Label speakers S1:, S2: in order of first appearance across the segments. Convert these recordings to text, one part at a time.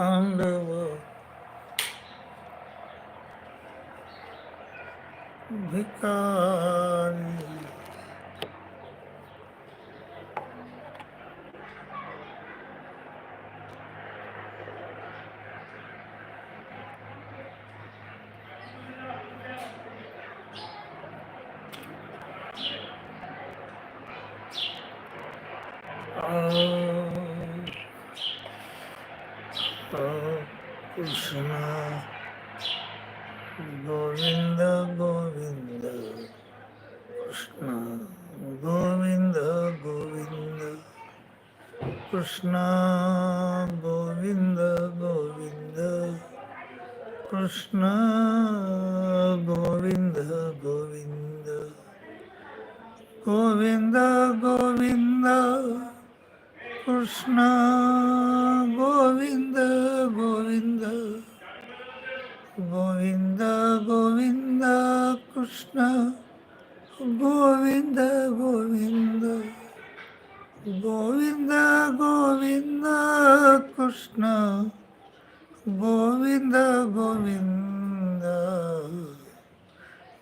S1: ஆண்டவா விகா Krishna Govinda Govinda. Krishna.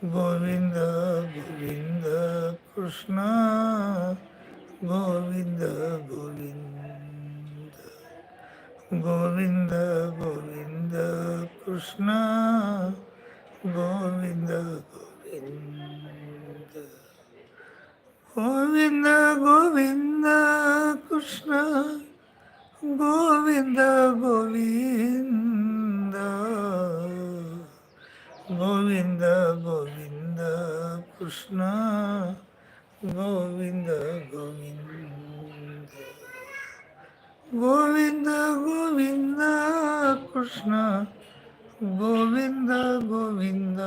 S1: Govind Govind Krishna Govind Govind Govind Govind Krishna Govind Govind Govind Govind Krishna Govind Govind Govind Govind Krishna Govind Govind Govind Govind Krishna Govind Govind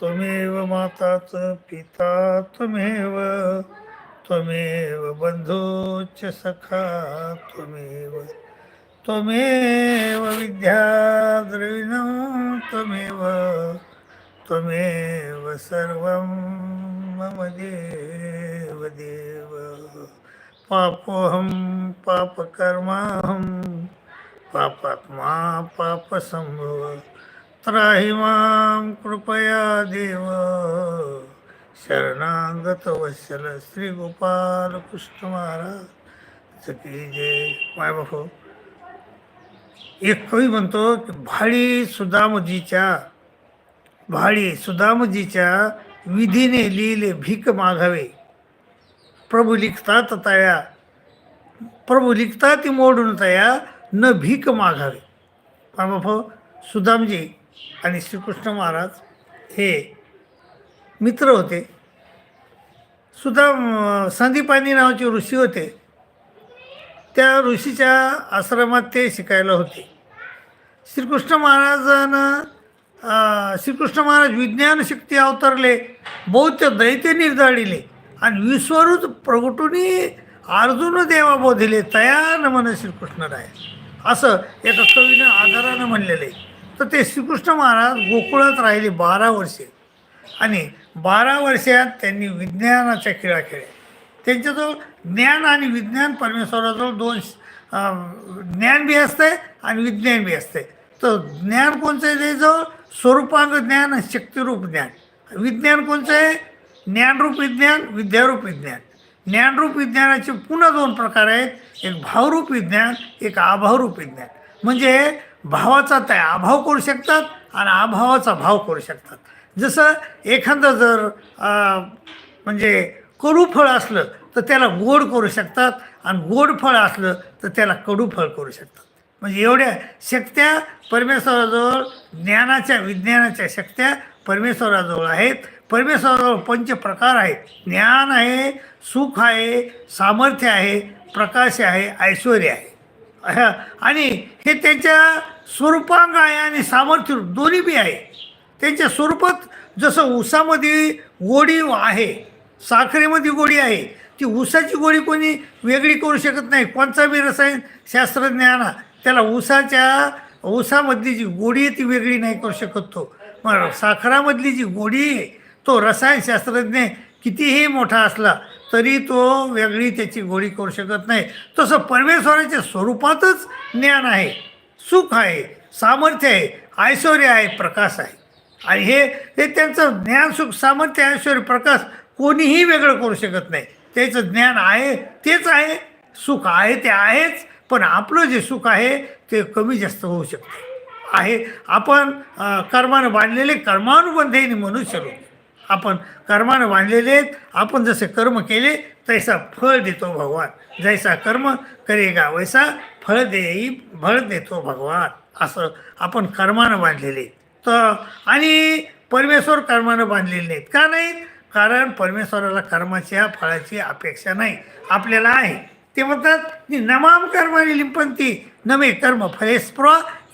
S1: त्वमेव माता पिता त्वमेव त्वमेव बंधू च सखा त्वमेव त्वमेव विद्या द्रविणं त्वमेव त्वमेव सर्वं मम देव देव। पापोऽहं पापकर्माहं पापात्मा पापसम्भव त्राहि मां कृपया देव। शरणागतवत्सल श्री गोपाल कृष्ण महाराज की एक कवी म्हणतो की भाळी सुदामजीच्या भाळी सुदामजीच्या विधीने लिहिले भीक मागावे प्रभू लिखतात तया प्रभू लिखता ती मोडून तया न भीक मागावे बाबा सुदामजी आणि श्रीकृष्ण महाराज हे मित्र होते. सुदाम संदीपानी नावाचे ऋषी होते. त्या ऋषीच्या आश्रमात ते शिकायला होते. श्रीकृष्ण महाराजानं श्रीकृष्ण महाराज विज्ञान शक्ती अवतरले बौद्ध दैत्य निर्धाडिले आणि विश्वरूप प्रगटुनी अर्जुन देवा बोधिले तया नमन श्रीकृष्ण राय. असं एका कवीनं आदरानं म्हणलेलं आहे. तर ते श्रीकृष्ण महाराज गोकुळात राहिले बारा वर्षे. आणि बारा वर्षात त्यांनी विज्ञानाच्या खेळा खेळल्या. त्यांच्याजवळ ज्ञान आणि विज्ञान परमेश्वराजवळ दोन ज्ञान बी असते आणि विज्ञान बी असते. तर ज्ञान कोणचं आहे त्याजवळ स्वरूपांग ज्ञान आणि शक्तिरूप ज्ञान. विज्ञान कोणचं आहे? ज्ञानरूप विज्ञान विद्यारूप विज्ञान. ज्ञानरूप विज्ञानाचे पुन्हा दोन प्रकार आहेत. एक भावरूप विज्ञान एक अभावरूप विज्ञान. म्हणजे भावाचा त्या अभाव करू शकतात आणि अभावाचा भाव करू शकतात. जसं एखादं जर म्हणजे करू फळ असलं तर त्याला गोड करू शकतात आणि गोड फळ असलं तर त्याला कडू फळ करू शकतात. म्हणजे एवढ्या शक्त्या परमेश्वराजवळ ज्ञानाच्या विज्ञानाच्या शक्त्या परमेश्वराजवळ आहेत. परमेश्वराजवळ पंच प्रकार आहेत. ज्ञान आहे सुख आहे सामर्थ्य आहे प्रकाश आहे ऐश्वर आहे. आणि हे त्यांच्या स्वरूपांग आहे आणि सामर्थ्य दोन्ही बी आहे. त्यांच्या स्वरूपात जसं ऊसामध्ये गोडी आहे साखरेमध्ये गोडी आहे ती ऊसाची गोडी कोणी वेगळी करू शकत नाही. कोणचा बी रसायन शास्त्रज्ञाना त्याला ऊसाच्या ऊसामधली जी गोडी आहे ती वेगळी नाही करू शकत तो. मग साखरामधली जी गोडी आहे तो रसायनशास्त्रज्ञ कितीही मोठा असला तरी तो वेगळी त्याची गोळी करू शकत नाही. तसं परमेश्वराच्या स्वरूपातच ज्ञान आहे सुख आहे सामर्थ्य आहे ऐश्वर आहे प्रकाश आहे. आणि हे हे त्यांचं ज्ञान सुख सामर्थ्य ऐश्वर प्रकाश कोणीही वेगळं करू शकत नाही. त्याचं ज्ञान आहे तेच आहे. सुख आहे ते आहेच. पण आपलं जे सुख आहे ते कमी जास्त होऊ शकते. आहे. आपण कर्मानं बांधलेले कर्मानुबंधेने मनुष्य लोक. आपण कर्मानं बांधलेले आहेत आपण जसे कर्म केले तैसा फळ देतो भगवान. जैसा कर्म करेगा वैसा फळ देई फळ देतो भगवान. असं आपण कर्मानं बांधलेले तर आणि परमेश्वर कर्मानं बांधलेले नाहीत. का नाहीत? कारण परमेश्वराला कर्माच्या फळाची अपेक्षा नाही. आपल्याला आहे. ते म्हणतात की नमाम कर्माने लिंपंती नमे कर्म फले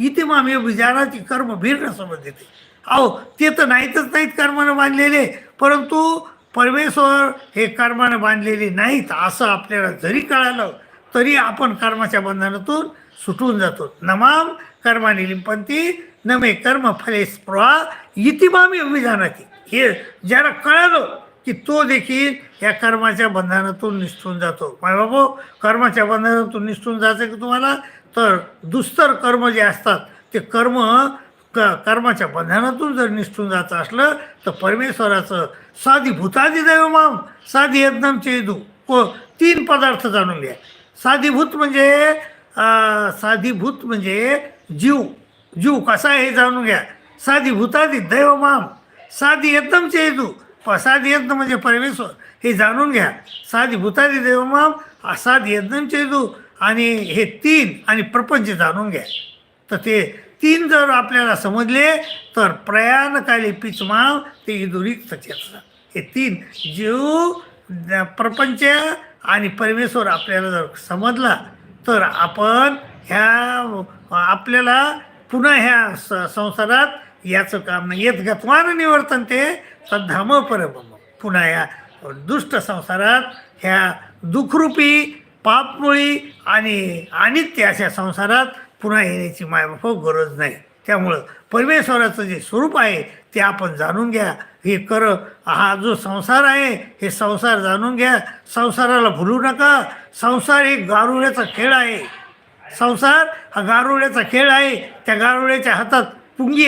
S1: इथे मामे विजाराची कर्म भीर्ण समज येते अहो ते तर नाहीतच नाहीत कर्मानं बांधलेले. परंतु परमेश्वर हे कर्मानं बांधलेले नाहीत असं आपल्याला जरी कळालं तरी आपण कर्माच्या बंधनातून सुटून जातो. नमाम कर्माने लिंपंती नमे कर्म फले इतिमामी अभिजानाची हे ज्याला कळालं की तो देखील या कर्माच्या बंधनातून निष्ठून जातो. माय बाबू कर्माच्या बंधनातून निष्ठून जायचं की तुम्हाला? तर दुस्तर कर्म जे असतात ते कर्म क कर्माच्या बंधनातून जर निष्ठून जायचं असलं तर परमेश्वराचं साधी भूतादी दैव माम साधी यज्ञम चेदू को तीन पदार्थ जाणून घ्या. साधीभूत म्हणजे साधीभूत म्हणजे जीव. जीव कसा आहे हे जाणून घ्या. साधी भूतादी दैव माम साधी म्हणजे परमेश्वर. हे जाणून घ्या. साधी भूतादी देवमाम माम साधी आणि हे तीन आणि प्रपंच जाणून घ्या. तर ते तीन जर आपल्याला समजले तर प्रयाणकाली पिचमाव ते इदुरिक्त चेतना. हे तीन जीव प्रपंच आणि परमेश्वर आपल्याला जर समजला तर आपण ह्या आपल्याला पुन्हा ह्या स संसारात याचं काम नाही. येत गत्वान निवर्तन ते सद्धाम परमम. पुन्हा या दुष्ट संसारात ह्या दुःखरूपी पापमुळी आणि अनित्य अशा संसारात पुन्हा येण्याची मायबाप गरज नाही. त्यामुळं परमेश्वराचं जे स्वरूप आहे ते आपण जाणून घ्या. हे कर हा जो संसार आहे हे संसार जाणून घ्या. संसाराला भुलू नका. संसार एक गारुड्याचा खेळ आहे. संसार हा गारुड्याचा खेळ आहे. त्या गारुड्याच्या हातात पुंगी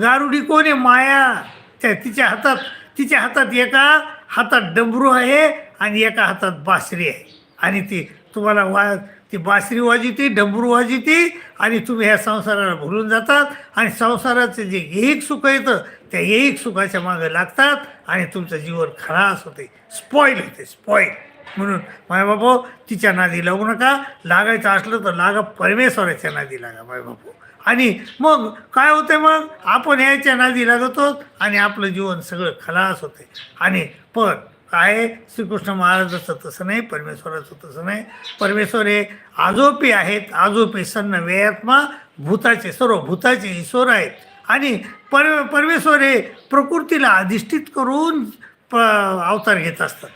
S1: गारुडी कोण आहे? माया. त्या तिच्या हातात तिच्या हातात एका हातात डबरू आहे आणि एका हातात बासरी आहे. आणि ती तुम्हाला वा ती बासरी वाजिती डबरू वाजिती आणि तुम्ही ह्या संसाराला भुलून जातात आणि संसाराचं जे एक सुख येतं त्या एक सुखाच्या मागे लागतात आणि तुमचं जीवन खरास होते. स्पॉईल होते स्पॉईल म्हणून माय बापू तिच्या नादी लागू नका. लागायचं असलं तर लागा परमेश्वराच्या नादी लागा माय बापू आणि मग काय होते मग? आपण याच्या नादी लागतो आणि आपलं जीवन सगळं खलास होते आणि पण काय? श्रीकृष्ण महाराजाचं तसं नाही परमेश्वराचं तसं नाही. परमेश्वर हे आजोपी आहेत आजोपी सन्न वेयात्मा भूताचे सर्व भूताचे ईश्वर आहेत. आणि पर परमेश्वर हे प्रकृतीला अधिष्ठित करून प अवतार घेत असतात.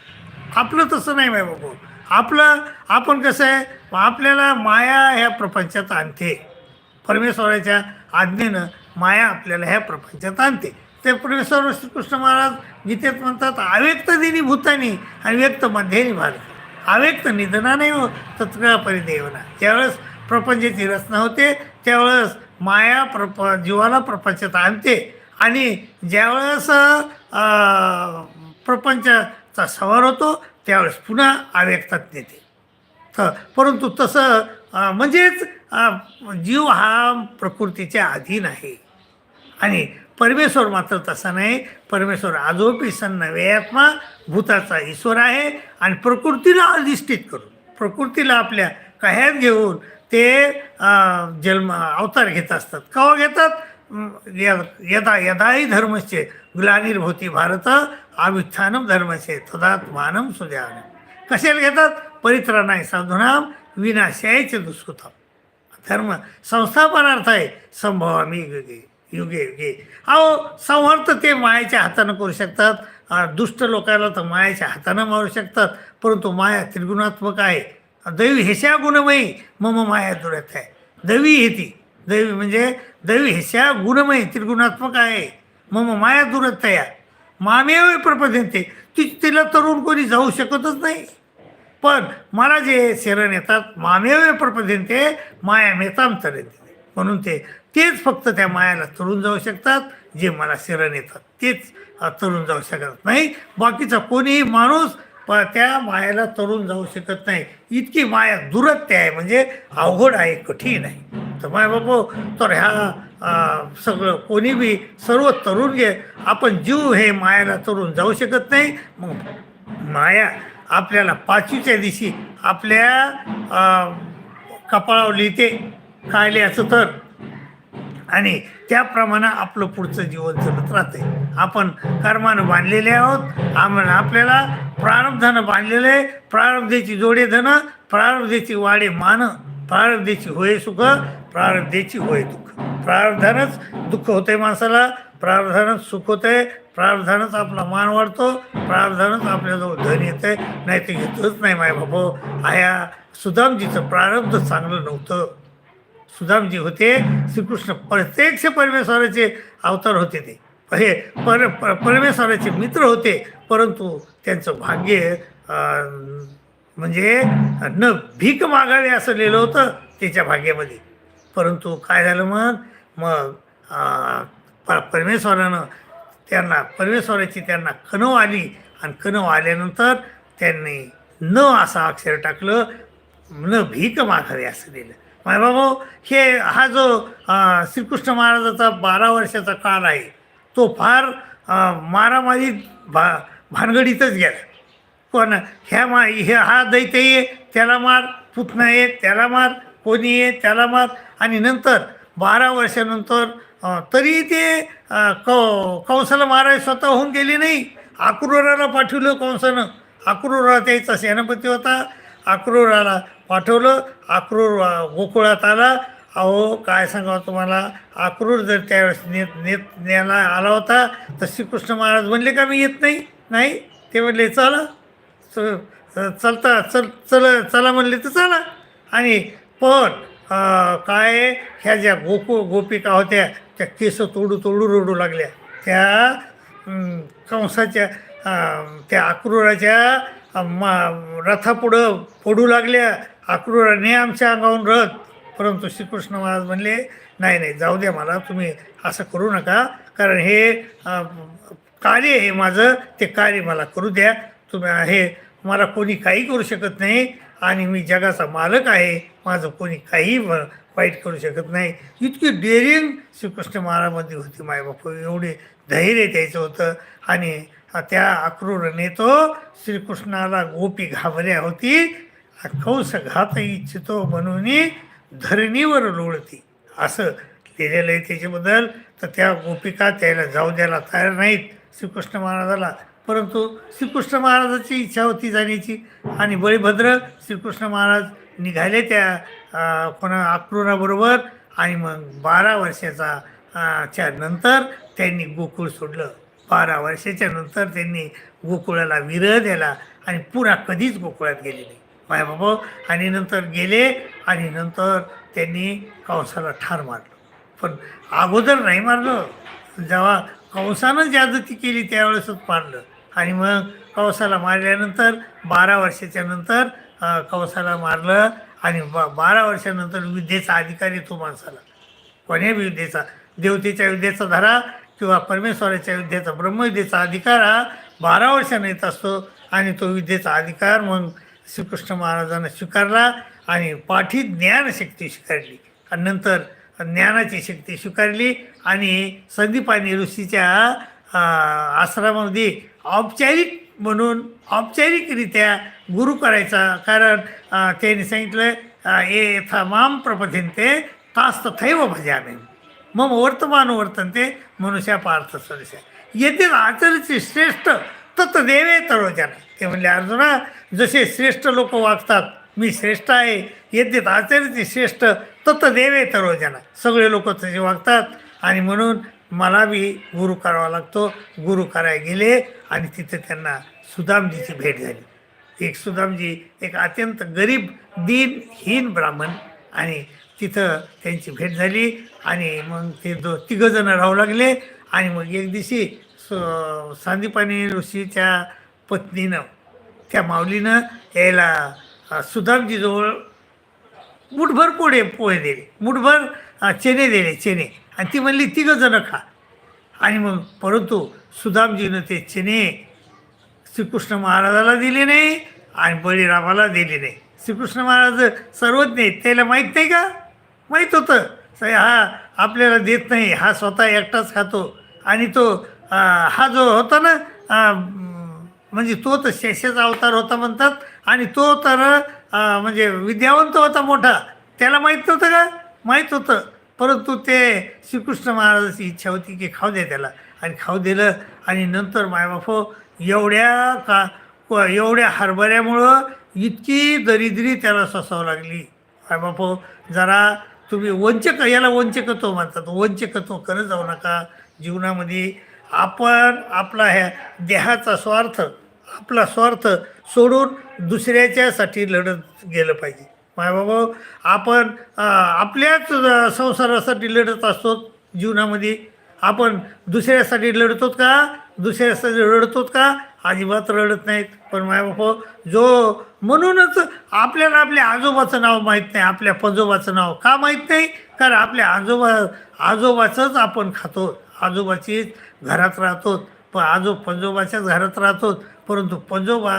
S1: आपलं तसं नाही माय बाबू. आपलं आपण कसं आहे? आपल्याला माया ह्या प्रपंचात आणते. परमेश्वराच्या आज्ञेनं माया आपल्याला ह्या प्रपंचात आणते. ते परमेश्वर श्रीकृष्ण महाराज गीतेत म्हणतात अव्यक्त दिनी भूतानी आणि व्यक्त मध्येनी भारत. अव्यक्त निधनाने हो तत्काळ परिदेवना. ज्यावेळेस प्रपंचाची रचना होते त्यावेळेस माया प्रप जीवाला प्रपंचात आणते. आणि ज्यावेळेस प्रपंचचा प्रपंचाचा सवार होतो त्यावेळेस पुन्हा अव्यक्तात नेते तर परंतु तसं म्हणजेच जीव हा प्रकृतीच्या अधीन आहे. आणि परमेश्वर मात्र तसा नाही. परमेश्वर आजोपी सन्न वेयात्मा भूताचा ईश्वर आहे आणि प्रकृतीला अधिष्ठित करून प्रकृतीला आपल्या कह्यात घेऊन ते जन्म अवतार घेत असतात. केव्हा घेतात? य- यदा यदाही धर्मचे ग्लानिर्भूती भारत आविष्ठानम धर्मचे तदात्मानम सुद्यानम कशाला घेतात? परित्राणाय साधुनाम विनाशायचे दुष्कृताम धर्म संस्थापनार्थ आहे. संभवामी युगे युगे युगे. अहो संवर्त ते मायाच्या हातानं करू शकतात दुष्ट लोकांना तर मायाच्या हातानं मारू शकतात. परंतु माया त्रिगुणात्मक आहे. दैवी हेशा गुणमयी मम माया दुरत आहे. दैवी हे ती. दैवी म्हणजे दैवी हेशा गुणमयी त्रिगुणात्मक आहे. मम माया दुरतया मामेव प्रपद्यंते ती तिला तरुण कोणी जाऊ शकतच नाही. पण मला जे शरण येतात मामेवे प्रपद्यंते माया मेताम तरते म्हणून ते तेच फक्त त्या मायाला तरुण जाऊ शकतात जे मला शरण येतात. तेच तरून तरुण जाऊ शकत नाही. बाकीचा कोणीही माणूस प त्या मायाला तरुण जाऊ शकत नाही. इतकी माया दुरत्य आहे म्हणजे अवघड आहे कठीण आहे. तर माय बाबू तर ह्या सगळं कोणी बी सर्व तरुण घे आपण जीव हे मायाला तरुण जाऊ शकत नाही. मग माया आपल्याला पाचवीच्या दिवशी आपल्या कपाळावर लिहिते काय लिहायचं तर. आणि त्याप्रमाणे आपलं पुढचं जीवन चलत राहते. आपण कर्मानं बांधलेले आहोत. आम्हाला आपल्याला प्रारब्धानं बांधलेलं आहे. प्रारब्धेची जोडे धन प्रारब्धेची वाडे मान प्रारब्धेची होय सुख प्रारब्धेची होय दुःख. प्रारब्धानंच दुःख होते माणसाला. प्रार्थनाच सुख होते प्रार्थनाच आपला मान वाढतो प्रार्थनाच आपल्याजवळ धन येते नाही ते घेतच नाही माय बाबा. आया सुदामजीचं प्रारब्ध चांगलं नव्हतं. सुदामजी होते श्रीकृष्ण प्रत्यक्ष परमेश्वराचे अवतार होते ते. हे पर पर- परमेश्वराचे मित्र होते परंतु त्यांचं भाग्य म्हणजे न भीक मागावे असं लिहिलं होतं त्याच्या भाग्यामध्ये. परंतु काय झालं मग? मग प परमेश्वरानं त्यांना परमेश्वराची त्यांना कणव आली आणि कणव आल्यानंतर त्यांनी न असं अक्षर टाकलं न भीक मागावी असं दिलं. माय बाबा हे हा जो श्रीकृष्ण महाराजाचा बारा वर्षाचा काळ आहे तो फार मारामारी भा भानगडीतच गेला. पण ह्या मा हे हा दैत्य ये त्याला मार पुतना ये त्याला मार कोणी ये त्याला मार आणि नंतर बारा वर्षानंतर तरी ते कौ कंसाला मारायला स्वतः होऊन गेले नाही. अक्रोराला पाठवलं कंसानं अक्रोरा त्याचा सेनापती होता. अक्रोराला पाठवलं. अक्रूर गोकुळात आला. अहो काय सांगावं तुम्हाला? अक्रूर जर त्यावेळेस नेत नेत न्यायला आला होता तर श्रीकृष्ण महाराज म्हणले का मी येत नाही? नाही? ते म्हणले चला. चलता चल चल चला म्हणले तर चला. आणि पण काय ह्या ज्या गोकू गोपिका होत्या त्या केस तोडू तोडू रडू लागल्या. त्या कंसाच्या त्या अक्रूराच्या मा रथापुढं पडू लागल्या. अक्रूराने आमच्या अंगावून रथ. परंतु श्रीकृष्ण महाराज म्हणले नाही नाही जाऊ द्या मला तुम्ही असं करू नका. कारण हे कार्य हे माझं ते कार्य मला करू द्या. तुम्ही हे मला कोणी काही करू शकत नाही. आणि मी जगाचा मालक आहे माझं कोणी काही व- वाईट करू शकत नाही. इतकी डेअरिंग श्रीकृष्ण महाराजमध्ये होती मायबाप एवढे धैर्य द्यायचं होतं. आणि त्या अक्रूरने तो श्रीकृष्णाला गोपी घाबऱ्या होती. कंस घात इच्छितो म्हणून धरणीवर लोळती. असं लिहिलेलं आहे त्याच्याबद्दल. तर त्या गोपिका त्याला जाऊ द्यायला तयार नाहीत. श्रीकृष्ण महाराजाला परंतु श्रीकृष्ण महाराजाची इच्छा होती जाण्याची आणि बळीभद्र श्रीकृष्ण महाराज निघाले त्या कोणा अक्रूराबरोबर आणि मग बारा वर्षाचा च्या नंतर त्यांनी गोकुळ सोडलं. बारा वर्षाच्या नंतर त्यांनी गोकुळाला विरह दिला आणि पुन्हा कधीच गोकुळात गेले नाही. माय बाबा आणि नंतर गेले आणि नंतर त्यांनी कंसाला ठार मारलं. पण अगोदर नाही मारलं. जेव्हा कंसानं जादती केली त्यावेळेसच मारलं. आणि मग कवसाला मारल्यानंतर बारा वर्षाच्या नंतर कवसाला मारलं आणि बा बारा वर्षानंतर विद्येचा अधिकार येतो माणसाला. कोण्या विद्येचा देवतेच्या युद्धेचा धरा किंवा परमेश्वराच्या युद्धेचा ब्रह्मविद्येचा अधिकार हा बारा वर्षाने येत असतो आणि तो विद्येचा अधिकार मग श्रीकृष्ण महाराजांना स्वीकारला आणि पाठी ज्ञानशक्ती स्वीकारली. आणि नंतर ज्ञानाची शक्ती स्वीकारली आणि संदीपानी ऋषीच्या आश्रमामध्ये औपचारिक म्हणून औपचारिकरित्या गुरु करायचा. कारण त्यांनी सांगितलं ये माम यथा माम तास्त तास तथैव भजामे. मम वर्तमान वर्तनते मनुष्या पार्थ सदस्य येथे आचरचे श्रेष्ठ तत् देवे तरोजना. ते म्हणले अर्जुना जसे श्रेष्ठ लोक वागतात मी श्रेष्ठ आहे. येथे आचरचे श्रेष्ठ तत् देवे तरोजना. सगळे लोक तसे वागतात आणि म्हणून मला बी गुरु करावा लागतो. गुरु करायला गेले आणि तिथे त्यांना सुदामजीची भेट झाली. एक सुदामजी एक अत्यंत गरीब दीनहीन ब्राह्मण आणि तिथं त्यांची भेट झाली आणि मग ते दो तिघंजणं राहू लागले आणि मग एक दिवशी स- सांदीपानी ऋषीच्या पत्नीनं त्या माऊलीनं यायला सुदामजीजवळ मुठभर पोळे पोहे दिले. मुठभर अ, चणे दिले चणे. आणि ती म्हणली तिघं जणं खा. आणि मग परंतु सुदामजीनं ते चणे श्रीकृष्ण महाराजाला दिले नाही आणि बळीरामाला दिले नाही. श्रीकृष्ण महाराज सर्वच नाही. त्याला माहीत नाही का? माहीत होतं. स- हा आपल्याला देत नाही. हा स्वतः एकटाच खातो. आणि तो हा जो होता ना म्हणजे तो तर शेषाचा अवतार होता म्हणतात. आणि तो तर म्हणजे विद्यावंत होता मोठा. त्याला माहीत नव्हतं का? माहीत होतं. परंतु ते श्रीकृष्ण महाराजाची इच्छा होती की खाऊ दे त्याला. आणि खाऊ दिलं आणि नंतर मायबापो एवढ्या का एवढ्या हरभऱ्यामुळं इतकी दरिद्री त्याला सोसावं लागली. मायबापो जरा तुम्ही वंचक याला वंचकत्व म्हणतात. वंचकत्व करत जाऊ नका. जीवनामध्ये आपण आपला ह्या देहाचा स्वार्थ आपला स्वार्थ सोडून दुसऱ्याच्यासाठी लढत गेलं पाहिजे. मायबाबा आपण आपल्याच संसारासाठी लढत असतो जीवनामध्ये. आपण दुसऱ्यासाठी लढतो का? दुसऱ्यासाठी रडतो का? अजिबात रडत नाहीत. पण मायबापा जो म्हणूनच आपल्याला आपल्या आजोबाचं नाव माहीत नाही आपल्या पंजोबाचं नाव का माहीत नाही? कारण आपल्या आजोबा आजोबाचंच आपण खातो. आजोबाची घरात राहतो पण आजो पंजोबाच्याच घरात राहतो परंतु पंजोबा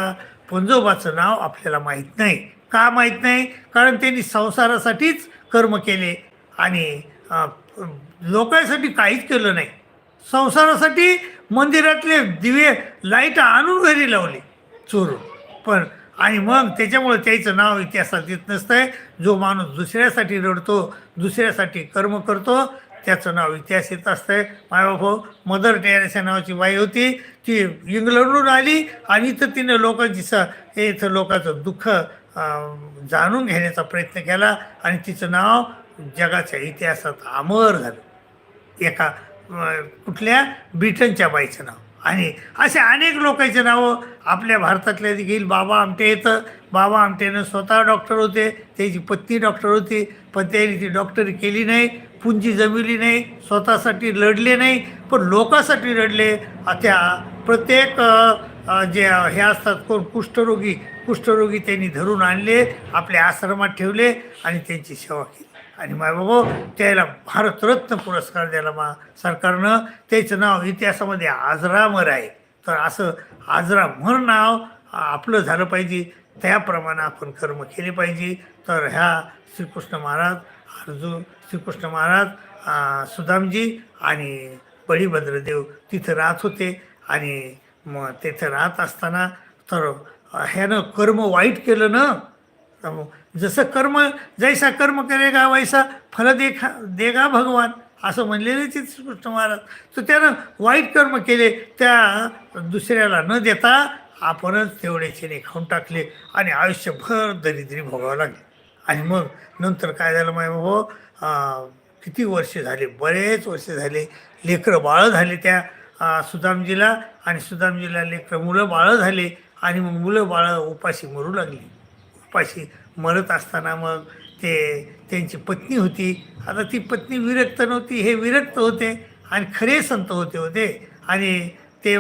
S1: पंजोबाचं नाव आपल्याला माहीत नाही. का माहीत नाही? कारण त्यांनी संसारासाठीच कर्म केले आणि लोकांसाठी काहीच केलं नाही. संसारासाठी मंदिरातले दिवे लाइट आणून घरी लावले चोरून. पण आणि मग त्याच्यामुळे त्याचं नाव इतिहासात येत नसतंय. जो माणूस दुसऱ्यासाठी रडतो दुसऱ्यासाठी कर्म करतो त्याचं नाव इतिहास येत असतंय. मायबापो हो, मदर टेरेसा नावाची बाई होती. ती इंग्लंडहून आली आणि इथं तिने लोकांची स हे इथं लोकांचं दुःख जाणून घेण्याचा प्रयत्न केला आणि तिचं नाव जगाच्या इतिहासात अमर झालं. एका कुठल्या? ब्रिटनच्या बाईचं नाव. आणि असे अनेक लोकांचे नावं आपल्या भारतातल्या देखील बाबा आमटे येतं बाबा आमटेनं स्वतः डॉक्टर होते. त्याची पत्नी डॉक्टर होती. पण त्यांनी ती डॉक्टरी केली नाही. पुंजी जमिली नाही स्वतःसाठी लढले नाही पण लोकांसाठी लढले. त्या प्रत्येक जे हे असतात कोण कुष्ठरोगी कुष्ठरोगी त्यांनी धरून आणले आपल्या आश्रमात ठेवले आणि त्यांची सेवा केली. आणि मायबाबा त्याला भारतरत्न पुरस्कार द्यायला मा सरकारनं त्याचं नाव इतिहासामध्ये आजरामर आहे. तर असं आजरामर नाव आपलं झालं पाहिजे त्याप्रमाणे आपण कर्म केले पाहिजे. तर ह्या श्रीकृष्ण महाराज अर्जुन श्रीकृष्ण महाराज सुदामजी आणि बळीभद्रदेव तिथं राहत होते. आणि मग तिथं राहत असताना तर ह्यानं कर्म वाईट केलं ना? मग जसं कर्म जैसा कर्म करेगा वैसा फल देखा देगा भगवान असं म्हणलेले ते श्रीकृष्ण महाराज. तर त्यानं वाईट कर्म केले त्या दुसऱ्याला न देता आपणच तेवढे चेने खाऊन टाकले आणि आयुष्यभर दरिद्री भोगावं लागली. आणि मग नंतर काय झालं माय बाबा? किती वर्ष झाले? बरेच वर्ष झाले. लेकरं बाळं झाले त्या सुदामजीला आणि सुदामजीला लेकरं मुलं बाळं झाले आणि मग मुलं बाळं उपाशी मरू लागली. उपाशी मरत असताना मग ते त्यांची पत्नी होती. आता ती पत्नी विरक्त नव्हती हे विरक्त होते आणि खरे संत होते होते आणि ते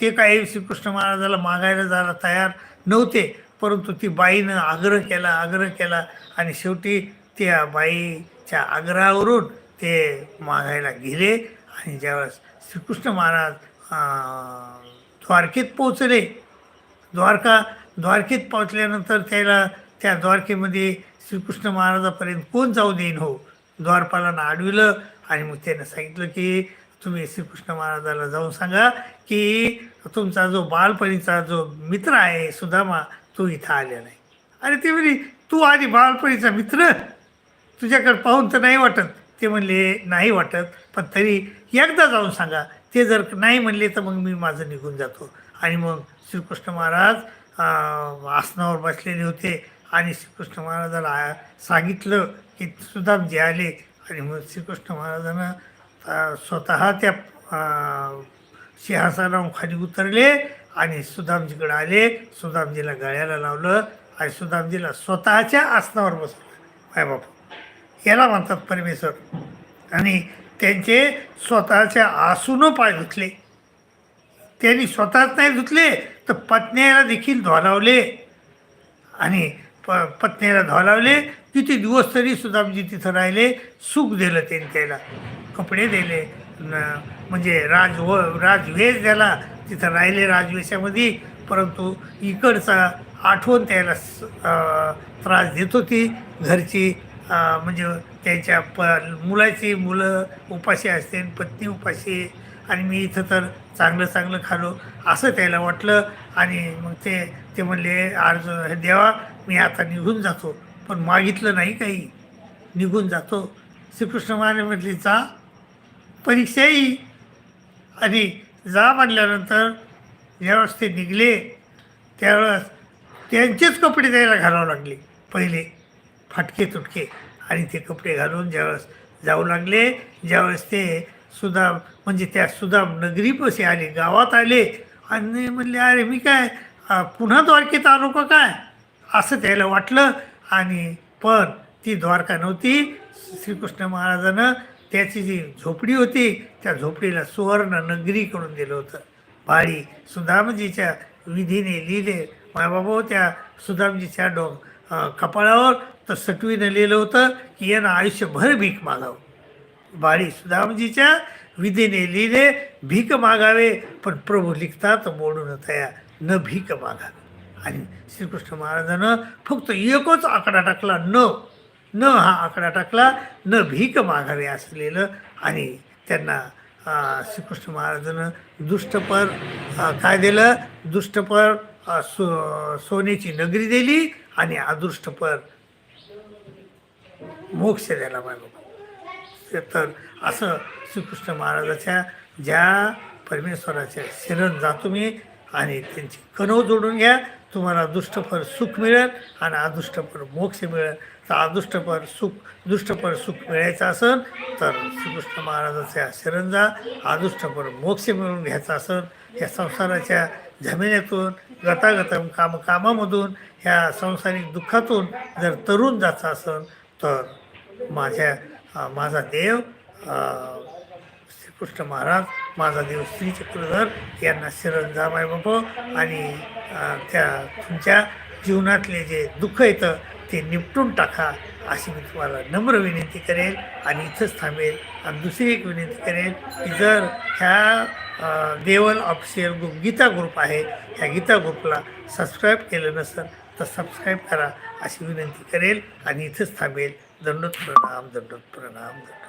S1: ते काही श्रीकृष्ण महाराजाला मागायला जायला तयार नव्हते परंतु ती बाईनं आग्रह केला आग्रह केला आणि शेवटी त्या बाई त्या आग्रहावरून ते मागायला गेले आणि ज्यावेळेस श्रीकृष्ण महाराज द्वारकेत पोचले द्वारका द्वारकेत पोहोचल्यानंतर त्याला त्या द्वारकेमध्ये श्रीकृष्ण महाराजापर्यंत कोण जाऊ देईन हो? द्वारपालांना अडविलं आणि मग त्यानं सांगितलं की तुम्ही श्रीकृष्ण महाराजाला जाऊन सांगा की तुमचा जो बालपणीचा जो मित्र आहे सुदामा तो इथं आलेला नाही अरे ते म्हणे तू आधी बालपणीचा मित्र? तुझ्याकडे पाहून तर नाही वाटत. ते म्हणले नाही वाटत पण तरी एकदा जाऊन सांगा. ते जर नाही म्हणले तर मग मी माझं निघून जातो. आणि मग श्रीकृष्ण महाराज आसनावर बसलेले होते आणि श्रीकृष्ण महाराजाला सांगितलं की सुदामजी आले. आणि मग श्रीकृष्ण महाराजानं स्वतः त्या सिंहासनावर खाली उतरले आणि सुदामजीकडे आले. सुदामजीला गळ्याला लावलं आणि सुदामजीला स्वतःच्या आसनावर बसवलं. माय बापू. याला म्हणतात परमेश्वर. आणि त्यांचे स्वतःच्या आसूनं पाय धुतले. त्यांनी स्वतःच नाही धुतले तर पत्नीला देखील धोलावले आणि प पत्नीला धोलावले किती दिवस तरी म्हणजे तिथं राहिले सुख दिलं त्यांनी त्याला. कपडे दिले न- म्हणजे राज व राजवेश द्याला तिथं राहिले राजवेशामध्ये परंतु इकडचा आठवण त्याला स- त्रास देत होती. घरची म्हणजे त्यांच्या प मुलाची मुलं उपाशी असते पत्नी उपाशी आणि मी इथं तर चांगलं चांगलं खालो असं त्याला वाटलं. आणि मग ते ते म्हणले आज देवा मी आता निघून जातो. पण मागितलं नाही काही. निघून जातो. श्रीकृष्ण महाराज म्हटले जा परीक्षा येई आणि जा म्हणल्यानंतर ज्यावेळेस ते निघले त्यावेळेस त्यांचेच कपडे द्यायला घालावं लागले पहिले. फाटके तुटके आणि ते कपडे घालून ज्यावेळेस जाऊ लागले ज्यावेळेस ते सुदाम म्हणजे त्या सुदाम नगरीपाशी आले गावात आले आणि म्हणले अरे मी काय पुन्हा द्वारकेत आलो का काय? असं त्याला वाटलं आणि पण ती द्वारका नव्हती. श्रीकृष्ण महाराजानं त्याची जी झोपडी होती त्या झोपडीला सुवर्ण नगरी करून दिलं होतं. बाळी सुदामजीच्या विधीने लिहिले मायबाबा त्या सुदामजीच्या डो कपाळावर तर सटवीनं लिहिलं होतं की यानं आयुष्यभर भीक मागावं. बाळी सुदामजीच्या विधीने लिहिले भीक मागावे पण प्रभू लिखतात मोडून तया न भीक मागावे आणि श्रीकृष्ण महाराजानं फक्त एकच आकडा टाकला न. न हा आकडा टाकला न भीक मागावे असं लिहिलं. आणि त्यांना श्रीकृष्ण महाराजानं दुष्टपर काय दिलं? दुष्टपर सो सोन्याची नगरी दिली आणि अदृष्टपर मोक्ष द्यायला पाहिजे. तर असं श्रीकृष्ण महाराजाच्या ज्या परमेश्वराच्या शरण जा तुम्ही आणि त्यांची कणव जोडून घ्या तुम्हाला दुष्टफळ सुख मिळेल आणि अदुष्टफळ मोक्ष मिळेल. तर अदुष्टफळ सुख दुष्टफळ सुख मिळायचं असेल तर श्रीकृष्ण महाराजाच्या शरण जा. अदुष्टफळ मोक्ष मिळवून घ्यायचा असेल या संसाराच्या जमिनीतून गतागतम काम कामामधून ह्या संसारिक दुःखातून जर तरुण जायचं असेल तर माझ्या माझा देव श्रीकृष्ण महाराज माझा देव श्री चक्रधर यांना शरण जा बाबा. आणि त्या तुमच्या जीवनातले जे दुःख येतं ते निपटून टाका अशी मी तुम्हाला नम्र विनंती करेल आणि इथंच थांबेल. आणि दुसरी एक विनंती करेल की जर ह्या Deval official group Geeta group आहे ह्या गीता ग्रुपला सबस्क्राईब केलं नसेल तर सबस्क्राईब करा. अशी विनंती करेल आणि इथंच थांबेल. दंडोत प्रणाम दंडोत प्रणाम दंडोत